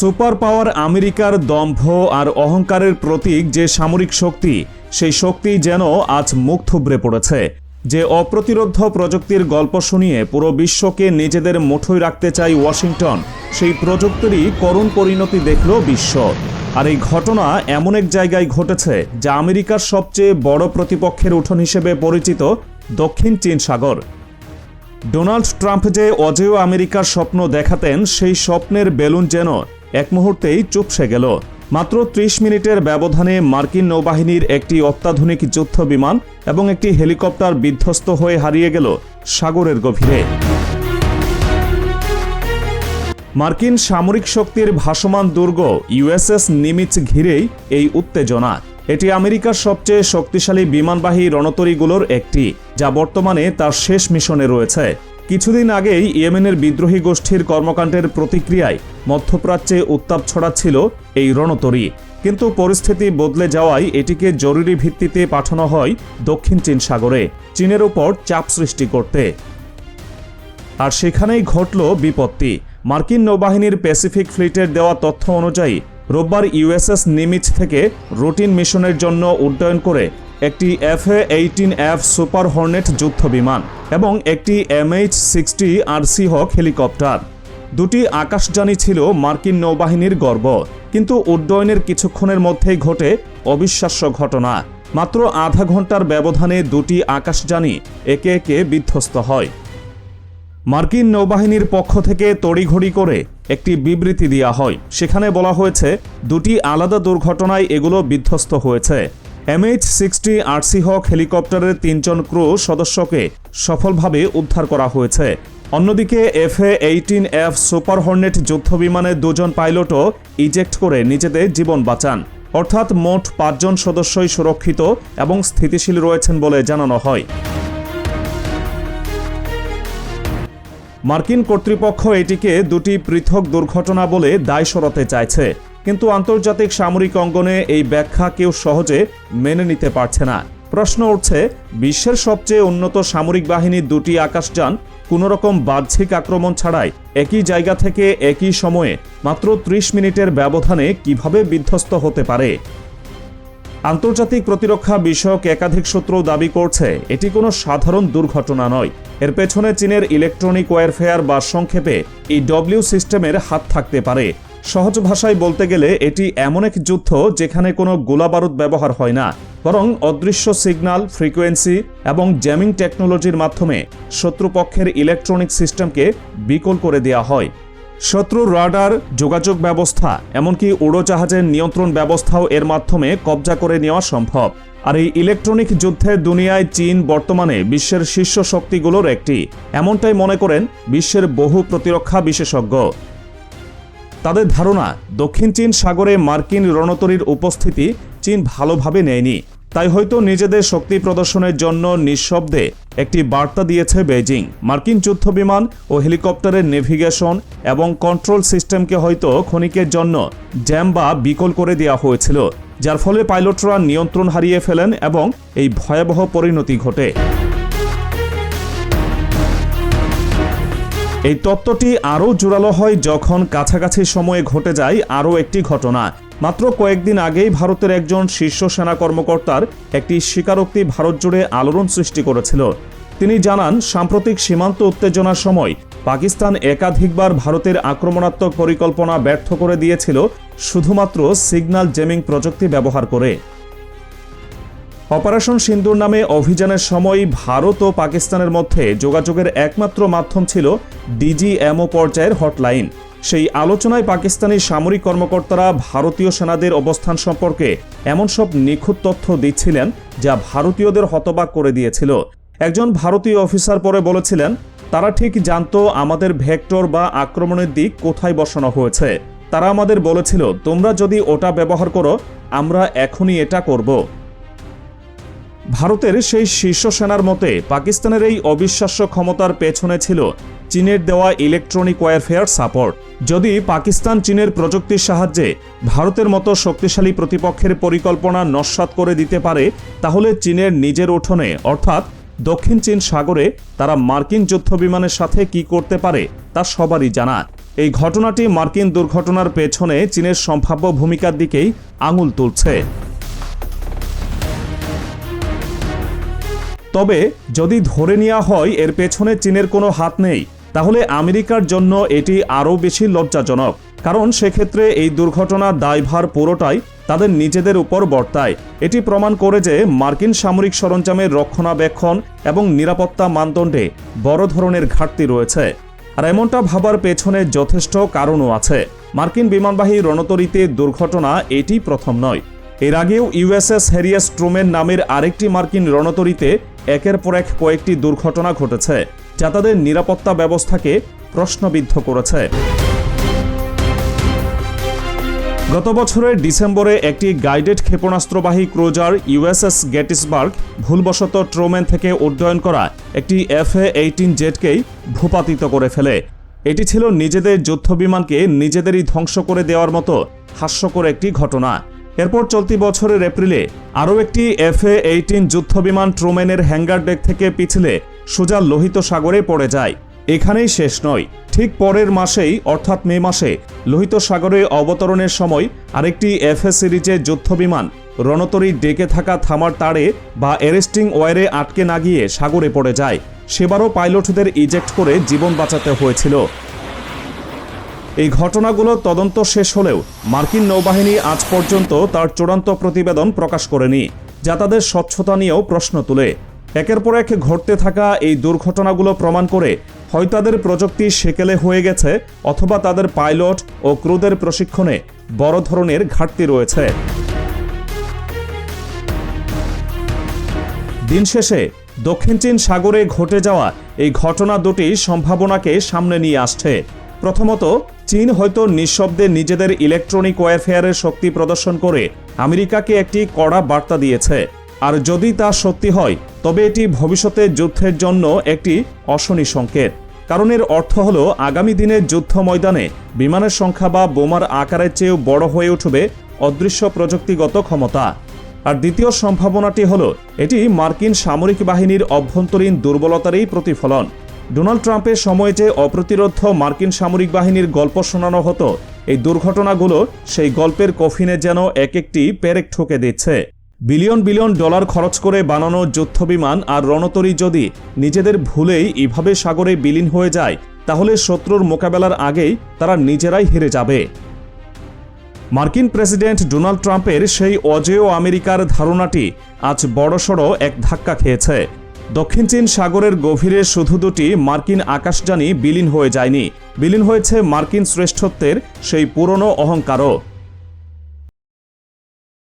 Super power আমেরিকার দম্ভ আর অহংকারের প্রতীক যে সামরিক শক্তি, সেই শক্তি যেন আজ মুখ থুবড়ে পড়েছে। যে অপ্রতিরোধ প্রযুক্তির গল্প শুনিয়ে পুরো বিশ্বকে নিজেদের মুঠোয় রাখতে চাই ওয়াশিংটন, সেই প্রযুক্তিরই করুণ পরিণতি দেখল বিশ্ব। আর এই ঘটনা এমন এক জায়গায় ঘটেছে যা আমেরিকার সবচেয়ে বড় প্রতিপক্ষের উঠোন হিসেবে পরিচিত দক্ষিণ চীন সাগর। ডোনাল্ড ট্রাম্প যে অজেয় আমেরিকার স্বপ্ন দেখাতেন, সেই স্বপ্নের বেলুন যেন এক মুহূর্তেই চুপসে গেল। মাত্র ত্রিশ মিনিটের ব্যবধানে মার্কিন নৌবাহিনীর একটি অত্যাধুনিক যুদ্ধ বিমান এবং একটি হেলিকপ্টার বিধ্বস্ত হয়ে হারিয়ে গেল সাগরের গভীরে। মার্কিন সামরিক শক্তির ভাসমান দুর্গ ইউএসএস নিমিচ ঘিরেই এই উত্তেজনা। এটি আমেরিকার সবচেয়ে শক্তিশালী বিমানবাহী রণতরীগুলোর একটি, যা বর্তমানে তার শেষ মিশনে রয়েছে। কিছুদিন আগেই ইয়েমেনের বিদ্রোহী গোষ্ঠীর কর্মকাণ্ডের প্রতিক্রিয়ায় মধ্যপ্রাচ্যে উত্তাপ ছড়াচ্ছিল এই রণতরী। কিন্তু পরিস্থিতি বদলে যাওয়ায় এটিকে জরুরি ভিত্তিতে পাঠানো হয় দক্ষিণ চীন সাগরে, চীনের উপর চাপ সৃষ্টি করতে। আর সেখানেই ঘটল বিপত্তি। মার্কিন নৌবাহিনীর প্যাসিফিক ফ্লিটের দেওয়া তথ্য অনুযায়ী, রোববার ইউএসএস নিমিচ থেকে রুটিন মিশনের জন্য উড্ডয়ন করে একটি F A eighteen F super hornet যুদ্ধ বিমান এবং একটি MH sixty R sea hawk helicopter. দুটি আকাশযানই ছিল মার্কিন নৌবাহিনীর গর্ব, কিন্তু উড্ডয়নের কিছুক্ষণের মধ্যেই ঘটে অবিশ্বাস্য ঘটনা। মাত্র আধা ঘণ্টার ব্যবধানে দুটি আকাশযানই একে একে বিধ্বস্ত হয়। মার্কিন নৌবাহিনীর পক্ষ থেকে তড়িঘড়ি করে একটি বিবৃতি দেওয়া হয়। সেখানে বলা হয়েছে, দুটি আলাদা দুর্ঘটনায় এগুলো বিধ্বস্ত হয়েছে। এমএইচ সিক্সটি আরসি হক হেলিকপ্টারের তিনজন ক্রু সদস্যকে সফলভাবে উদ্ধার করা হয়েছে। অন্যদিকে F A eighteen F super hornet যুদ্ধবিমানের দুজন পাইলটও ইজেক্ট করে নিজেদের জীবন বাঁচান। অর্থাৎ মোট পাঁচজন সদস্যই সুরক্ষিত এবং স্থিতিশীল রয়েছেন বলে জানানো হয়। মার্কিন কর্তৃপক্ষ এটিকে দুটি পৃথক দুর্ঘটনা বলে দায় সরাতে চাইছে। কিন্তু আন্তর্জাতিক সামরিক অঙ্গনে এই ব্যাখ্যা কেউ সহজে মেনে নিতে পারছে না। প্রশ্ন উঠছে, বিশ্বের সবচেয়ে উন্নত সামরিক বাহিনীর দুটি আকাশযান কোনোরকম বাহ্যিক আক্রমণ ছাড়াই একই জায়গা থেকে একই সময়ে মাত্র ত্রিশ মিনিটের ব্যবধানে কীভাবে বিধ্বস্ত হতে পারে? আন্তর্জাতিক প্রতিরক্ষা বিষয়ক একাধিক সূত্র দাবি করছে, এটি কোনো সাধারণ দুর্ঘটনা নয়। এর পেছনে চীনের ইলেকট্রনিক ওয়ারফেয়ার বা সংক্ষেপে এই ডব্লিউ সিস্টেমের হাত থাকতে পারে। সহজ ভাষায় বলতে গেলে এটি এমন এক যুদ্ধ যেখানে কোনো গোলাবারুদ ব্যবহার হয় না, বরং অদৃশ্য সিগন্যাল ফ্রিকোয়েন্সি এবং জ্যামিং টেকনোলজির মাধ্যমে শত্রুপক্ষের ইলেকট্রনিক সিস্টেমকে বিকল করে দেওয়া হয়। শত্রুর রাডার, যোগাযোগ ব্যবস্থা, এমনকি উড়োজাহাজের নিয়ন্ত্রণ ব্যবস্থাও এর মাধ্যমে কবজা করে নেওয়া সম্ভব। আর এই ইলেকট্রনিক যুদ্ধের দুনিয়ায় চীন বর্তমানে বিশ্বের শীর্ষ শক্তিগুলোর একটি। এমনটাই মনে করেন বিশ্বের বহু প্রতিরক্ষা বিশেষজ্ঞ। তাদের ধারণা, দক্ষিণ চীন সাগরে মার্কিন রণতরীর উপস্থিতি চীন ভালোভাবে নেয়নি। তাই হয়তো নিজেদের শক্তি প্রদর্শনের জন্য নিঃশব্দে একটি বার্তা দিয়েছে বেজিং মার্কিন যুদ্ধ বিমান ও হেলিকপ্টারের নেভিগেশন এবং কন্ট্রোল সিস্টেমকে হয়তো ক্ষণিকের জন্য জ্যাম বা বিকল করে দেওয়া হয়েছিল, যার ফলে পাইলটরা নিয়ন্ত্রণ হারিয়ে ফেলেন এবং এই ভয়াবহ পরিণতি ঘটে। এই তত্ত্বটি আরও জোরালো হয় যখন কাছাকাছি সময়ে ঘটে যায় আরও একটি ঘটনা। মাত্র কয়েকদিন আগেই ভারতের একজন শীর্ষ সেনা কর্মকর্তার একটি স্বীকারোক্তি ভারত জুড়ে আলোড়ন সৃষ্টি করেছিল। তিনি জানান, সাম্প্রতিক সীমান্ত উত্তেজনার সময় পাকিস্তান একাধিকবার ভারতের আক্রমণাত্মক পরিকল্পনা ব্যর্থ করে দিয়েছিল, শুধুমাত্র সিগন্যাল জেমিং প্রযুক্তি ব্যবহার করে। অপারেশন সিন্দুর নামে অভিযানের সময় ভারত ও পাকিস্তানের মধ্যে যোগাযোগের একমাত্র মাধ্যম ছিল ডিজিএমও পর্যায়ের হটলাইন। সেই আলোচনায় পাকিস্তানি সামরিক কর্মকর্তারা ভারতীয় সেনাদের অবস্থান সম্পর্কে এমন সব নিখুঁত তথ্য দিচ্ছিলেন যা ভারতীয়দের হতবাক করে দিয়েছিল। একজন ভারতীয় অফিসার পরে বলেছিলেন, তারা ঠিক জানতো আমাদের ভেক্টর বা আক্রমণের দিক কোথায় বসানো হয়েছে। তারা আমাদের বলেছিল, তোমরা যদি ওটা ব্যবহার করো, আমরা এখনই এটা করব। ভারতের সেই শীর্ষ সেনার মতে পাকিস্তানের এই অবিশ্বাস্য ক্ষমতার পেছনে ছিল চীনের দেওয়া ইলেকট্রনিক ওয়ারফেয়ার সাপোর্ট যদি পাকিস্তান চীনের প্রযুক্তির সাহায্যে ভারতের মতো শক্তিশালী প্রতিপক্ষের পরিকল্পনা নস্বাত করে দিতে পারে, তাহলে চীনের নিজের উঠোনে, অর্থাৎ দক্ষিণ চীন সাগরে, তারা মার্কিন যুদ্ধ বিমানের সাথে কি করতে পারে, তা সবারই জানা। এই ঘটনাটি মার্কিন দুর্ঘটনার পেছনে চীনের সম্ভাব্য ভূমিকার দিকেই আঙুল তুলছে। তবে যদি ধরে নেওয়া হয়, এর পেছনে চীনের কোনো হাত নেই, তাহলে আমেরিকার জন্য এটি আরও বেশি লজ্জাজনক। কারণ সেক্ষেত্রে এই দুর্ঘটনার দায়ভার পুরোটাই তাদের নিজেদের উপর বর্তায়। এটি প্রমাণ করে যে মার্কিন সামরিক সরঞ্জামের রক্ষণাবেক্ষণ এবং নিরাপত্তা মানদণ্ডে বড় ধরনের ঘাটতি রয়েছে। আর এমনটা ভাবার পেছনে যথেষ্ট কারণও আছে। মার্কিন বিমানবাহী রণতরীতে দুর্ঘটনা এটি প্রথম নয়। এর আগেও ইউএসএস হ্যারিয়াস ট্রুমেন নামের আরেকটি মার্কিন রণতরীতে একের পর এক কয়েকটি দুর্ঘটনা ঘটেছে যা তাদের নিরাপত্তা ব্যবস্থাকে প্রশ্নবিদ্ধ করেছে। গত বছরের ডিসেম্বরে একটি গাইডেড ক্ষেপণাস্ত্রবাহী ক্রুজার ইউএসএস গেটিসবার্গ ভুলবশত ট্রোম্যান থেকে উড্ডয়ন করা একটি এফ এ এইটিন জেটকেই ভূপাতিত করে ফেলে। এটি ছিল নিজেদের যুদ্ধবিমানকে নিজেদেরই ধ্বংস করে দেওয়ার মতো হাস্যকর একটি ঘটনা। এরপর চলতি বছরের এপ্রিলে আরও একটি এফ এ এইটিন যুদ্ধবিমান ট্রোমেনের হ্যাঙ্গার ডেক থেকে পিছলে সোজা লোহিত সাগরে পড়ে যায়। এখানেই শেষ নয়। ঠিক পরের মাসেই, অর্থাৎ মে মাসে, লোহিত সাগরে অবতরণের সময় আরেকটি এফএ সিরিজের যুদ্ধবিমান রণতরী ডেকে থাকা থামার তারে বা এরেস্টিং ওয়ারে আটকে না গিয়ে সাগরে পড়ে যায়। সেবারও পাইলটদের ইজেক্ট করে জীবন বাঁচাতে হয়েছিল। এই ঘটনাগুলো তদন্ত শেষ হলেও মার্কিন নৌবাহিনী আজ পর্যন্ত তার চূড়ান্ত প্রতিবেদন প্রকাশ করেনি, যা তাদের স্বচ্ছতা নিয়েও প্রশ্ন তুলে। একের পর এক ঘটতে থাকা এই দুর্ঘটনাগুলো প্রমাণ করে হয় তাদের প্রযুক্তি সেকেলে হয়ে গেছে অথবা তাদের পাইলট ও ক্রুদের প্রশিক্ষণে বড় ধরনের ঘাটতি রয়েছে। দিন শেষে দক্ষিণ চীন সাগরে ঘটে যাওয়া এই ঘটনা দুটি সম্ভাবনাকে সামনে নিয়ে আসছে। প্রথমত, চীন হয়তো নিঃশব্দে নিজেদের ইলেকট্রনিক ওয়ারফেয়ারের শক্তি প্রদর্শন করে আমেরিকাকে একটি কড়া বার্তা দিয়েছে। আর যদি তা সত্যি হয়, তবে এটি ভবিষ্যতে যুদ্ধের জন্য একটি অশনি সংকেত। কারণ এর অর্থ হল, আগামী দিনের যুদ্ধ ময়দানে বিমানের সংখ্যা বা বোমার আকারের চেয়েও বড় হয়ে উঠবে অদৃশ্য প্রযুক্তিগত ক্ষমতা। আর দ্বিতীয় সম্ভাবনাটি হল, এটি মার্কিন সামরিক বাহিনীর অভ্যন্তরীণ দুর্বলতারই প্রতিফলন। ডোনাল্ড ট্রাম্পের সময় যে অপ্রতিরোধ মার্কিন সামরিক বাহিনীর গল্প শোনানো হতো। এই দুর্ঘটনাগুলো সেই গল্পের কফিনে যেন এক একটি পেরেক ঠুকে দিচ্ছে। বিলিয়ন বিলিয়ন ডলার খরচ করে বানানো যুদ্ধবিমান আর রণতরী যদি নিজেদের ভুলেই এভাবে সাগরে বিলীন হয়ে যায়, তাহলে শত্রুর মোকাবেলার আগেই তারা নিজেরাই হেরে যাবে। মার্কিন প্রেসিডেন্ট ডোনাল্ড ট্রাম্পের সেই অজেয় আমেরিকার ধারণাটি আজ বড়সড় এক ধাক্কা খেয়েছে। দক্ষিণ চীন সাগরের গভীরে শুধু দুটি মার্কিন আকাশযানই বিলীন হয়ে যায়নি। বিলীন হয়েছে মার্কিন শ্রেষ্ঠত্বের সেই পুরনো অহংকারও।